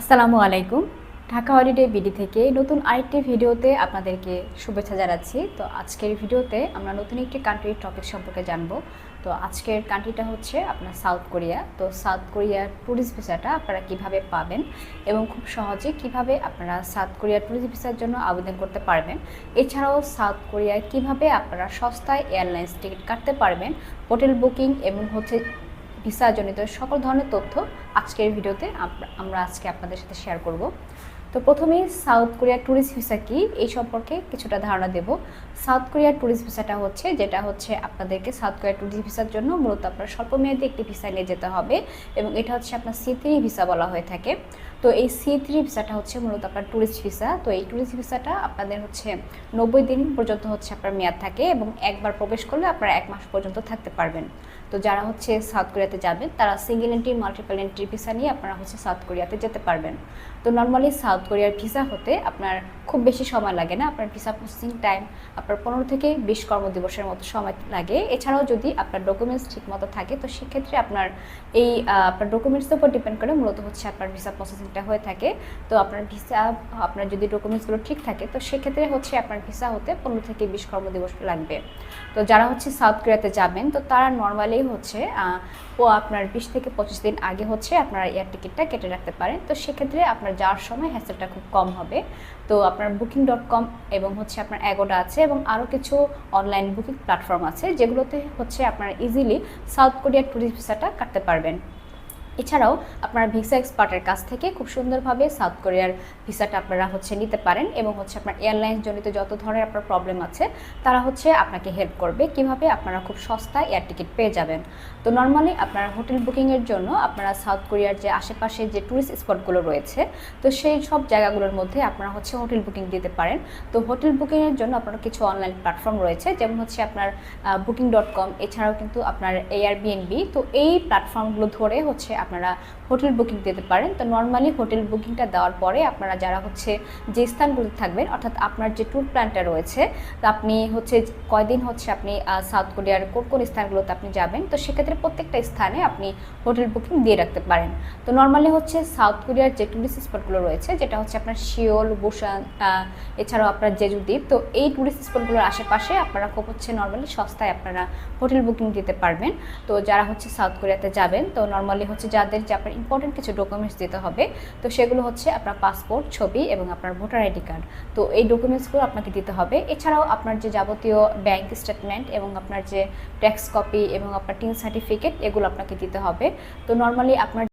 আসসালামু আলাইকুম। Dhaka holiday BD থেকে নতুন আরেকটি ভিডিওতে আপনাদেরকে শুভেচ্ছা জানাচ্ছি। তো আজকের ভিডিওতে আমরা নতুন একটি কান্ট্রির টপিক সম্পর্কে জানব। তো আজকের কান্ট্রিটা হচ্ছে আপনার সাউথ কোরিয়া তো সাউথ কোরিয়ার ট্যুরিস্ট ভিসাটা আপনারা কীভাবে পাবেন এবং খুব সহজে কীভাবে আপনারা সাউথ কোরিয়ার ট্যুরিস্ট ভিসার জন্য আবেদন করতে পারবেন? এছাড়াও সাউথ কোরিয়ায় কীভাবে আপনারা সস্তায় এয়ারলাইন্স টিকিট কাটতে পারবেন হোটেল বুকিং এবং হচ্ছে ভিসা জনিত সকল ধরনের তথ্য আজকের ভিডিওতে আমরা আজকে আপনাদের সাথে শেয়ার করব। তো প্রথমেই সাউথ কোরিয়ার ট্যুরিস্ট ভিসা কি? এই সম্পর্কে কিছুটা ধারণা দেব। সাউথ কোরিয়ার ট্যুরিস্ট ভিসাটা হচ্ছে, যেটা হচ্ছে আপনাদেরকে সাউথ কোরিয়ার ট্যুরিস্ট ভিসার জন্য মূলত আপনার স্বল্পমেয়াদী একটি ভিসা নিয়ে যেতে হবে এবং এটা হচ্ছে আপনার সি থ্রি ভিসা বলা হয়ে থাকে। তো এই সি থ্রি ভিসাটা হচ্ছে মূলত আপনার ট্যুরিস্ট ভিসা। তো এই ট্যুরিস্ট ভিসাটা আপনাদের হচ্ছে নব্বই দিন পর্যন্ত হচ্ছে আপনার মেয়াদ থাকে এবং একবার প্রবেশ করলে আপনারা এক মাস পর্যন্ত থাকতে পারবেন। তো যারা হচ্ছে সাউথ কোরিয়াতে যাবেন, তারা single entry, multiple entry visa নিয়ে আপনারা হচ্ছে সাউথ কোরিয়াতে যেতে পারবেন। তো নর্মালি সাউথ কোরিয়ার ভিসা হতে আপনার খুব বেশি সময় লাগে না। আপনার ভিসা প্রসেসিং টাইম, আপনার পনেরো থেকে বিশ কর্মদিবসের মতো সময় লাগে। এছাড়াও যদি আপনার ডকুমেন্টস ঠিক মতো থাকে, তো সেক্ষেত্রে আপনার এই আপনার ডকুমেন্টসের উপর ডিপেন্ড করে মূলত হচ্ছে আপনার ভিসা প্রসেসিংটা হয়ে থাকে। তো আপনার ভিসা, আপনার যদি ডকুমেন্টসগুলো ঠিক থাকে, তো সেক্ষেত্রে হচ্ছে আপনার ভিসা হতে পনেরো থেকে বিশ কর্মদিবস লাগবে। তো যারা হচ্ছে সাউথ কোরিয়াতে যাবেন, তো তারা নর্মালি হচ্ছে ও আপনার বিশ থেকে পঁচিশ দিন আগে হচ্ছে আপনারা এয়ার টিকিটটা কেটে রাখতে পারেন। তো সেক্ষেত্রে আপনার যাওয়ার সময় হ্যাসেলটা খুব কম হবে। তো আপনার বুকিং ডট কম এবং হচ্ছে আপনার অ্যাগোডা আছে এবং আরও কিছু অনলাইন বুকিং প্ল্যাটফর্ম আছে যেগুলোতে হচ্ছে আপনারা ইজিলি সাউথ কোরিয়ার ট্যুরিস্ট ভিসাটা কাটতে পারবেন। এছাড়াও আপনারা ভিসা এক্সপার্টের কাছ থেকে খুব সুন্দরভাবে সাউথ কোরিয়ার ভিসাটা আপনারা হচ্ছে নিতে পারেন এবং হচ্ছে আপনার এয়ারলাইন্স জনিত যত ধরনের আপনার প্রবলেম আছে, তারা হচ্ছে আপনাকে হেল্প করবে। কীভাবে? আপনারা খুব সস্তায় এয়ার টিকিট পেয়ে যাবেন। তো নর্মালি আপনার হোটেল বুকিংয়ের জন্য আপনারা সাউথ কোরিয়ার যে আশেপাশে যে ট্যুরিস্ট স্পটগুলো রয়েছে, তো সেই সব জায়গাগুলোর মধ্যে আপনারা হচ্ছে হোটেল বুকিং দিতে পারেন। তো হোটেল বুকিংয়ের জন্য আপনার কিছু অনলাইন প্ল্যাটফর্ম রয়েছে, যেমন হচ্ছে আপনার বুকিং ডট কম এছাড়াও কিন্তু আপনার এয়ারবিএনবি তো এই প্ল্যাটফর্মগুলো ধরে হচ্ছে আপনারা হোটেল বুকিং দিতে পারেন। তো নর্মালি হোটেল বুকিংটা দেওয়ার পরে আপনারা যারা হচ্ছে যে স্থানগুলোতে থাকবেন, অর্থাৎ আপনার যে ট্যুর প্ল্যানটা রয়েছে, তো আপনি হচ্ছে কয়দিন হচ্ছে আপনি সাউথ কোরিয়ার কোন কোন স্থানগুলোতে আপনি যাবেন, তো সেক্ষেত্রে প্রত্যেকটা স্থানে আপনি হোটেল বুকিং দিয়ে রাখতে পারেন। তো নর্মালি হচ্ছে সাউথ কোরিয়ার যে টুরিস্ট স্পটগুলো রয়েছে, যেটা হচ্ছে আপনার শিওল বুসান এছাড়াও আপনার জেজু দ্বীপ তো এই টুরিস্ট স্পটগুলোর আশেপাশে আপনারা খুব হচ্ছে নর্মালি সস্তায় আপনারা হোটেল বুকিং দিতে পারবেন। তো যারা হচ্ছে সাউথ কোরিয়াতে যাবেন, তো নর্মালি হচ্ছে যাদের যে আপনার ইম্পর্টেন্ট কিছু ডকুমেন্টস দিতে হবে, তো সেগুলো হচ্ছে আপনার পাসপোর্ট ছবি এবং আপনার ভোটার আইডি কার্ড তো এই ডকুমেন্টসগুলো আপনাকে দিতে হবে। এছাড়াও আপনার যে যাবতীয় ব্যাংক স্টেটমেন্ট এবং আপনার যে ট্যাক্স কপি এবং আপনার টিন সার্টিফিকেট এগুলো আপনাকে দিতে হবে। তো নর্মালি আপনার